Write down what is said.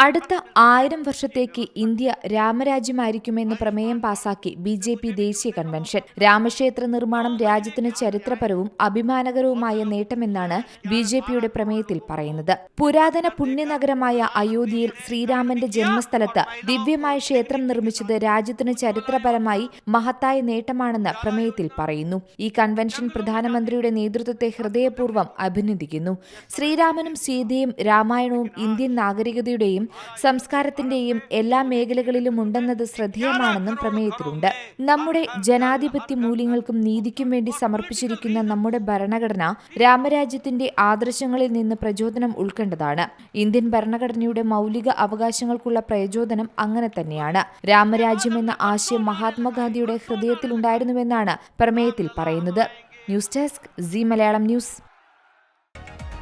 അടുത്ത ആയിരം വർഷത്തേക്ക് ഇന്ത്യ രാമരാജ്യമായിരിക്കുമെന്ന് പ്രമേയം പാസാക്കി ബി ജെ പി ദേശീയ കൺവെൻഷൻ. രാമക്ഷേത്ര നിർമ്മാണം രാജ്യത്തിന് ചരിത്രപരവും അഭിമാനകരവുമായ നേട്ടമെന്നാണ് ബി ജെ പിയുടെ പ്രമേയത്തിൽ പറയുന്നത്. പുരാതന പുണ്യനഗരമായ അയോധ്യയിൽ ശ്രീരാമന്റെ ജന്മസ്ഥലത്ത് ദിവ്യമായ ക്ഷേത്രം നിർമ്മിച്ചത് രാജ്യത്തിന് ചരിത്രപരമായി മഹത്തായ നേട്ടമാണെന്ന് പ്രമേയത്തിൽ പറയുന്നു. ഈ കൺവെൻഷൻ പ്രധാനമന്ത്രിയുടെ നേതൃത്വത്തെ ഹൃദയപൂർവം അഭിനന്ദിക്കുന്നു. ശ്രീരാമനും സീതയും രാമായണവും ഇന്ത്യൻ നാഗരികതയുടെയും സംസ്കാരത്തിന്റെയും എല്ലാ മേഖലകളിലും ഉണ്ടെന്നത് ശ്രദ്ധേയമാണെന്നും പ്രമേയത്തിലുണ്ട്. നമ്മുടെ ജനാധിപത്യ മൂല്യങ്ങൾക്കും നീതിക്കും വേണ്ടി സമർപ്പിച്ചിരിക്കുന്ന നമ്മുടെ ഭരണഘടന രാമരാജ്യത്തിന്റെ ആദർശങ്ങളിൽ നിന്ന് പ്രചോദനം ഉൾക്കൊണ്ടതാണ്. ഇന്ത്യൻ ഭരണഘടനയുടെ മൗലിക അവകാശങ്ങൾക്കുള്ള പ്രചോദനം അങ്ങനെ തന്നെയാണ്. രാമരാജ്യം എന്ന ആശയം മഹാത്മാഗാന്ധിയുടെ ഹൃദയത്തിലുണ്ടായിരുന്നുവെന്നാണ് പ്രമേയത്തിൽ പറയുന്നത്. News desk C Malayalam news.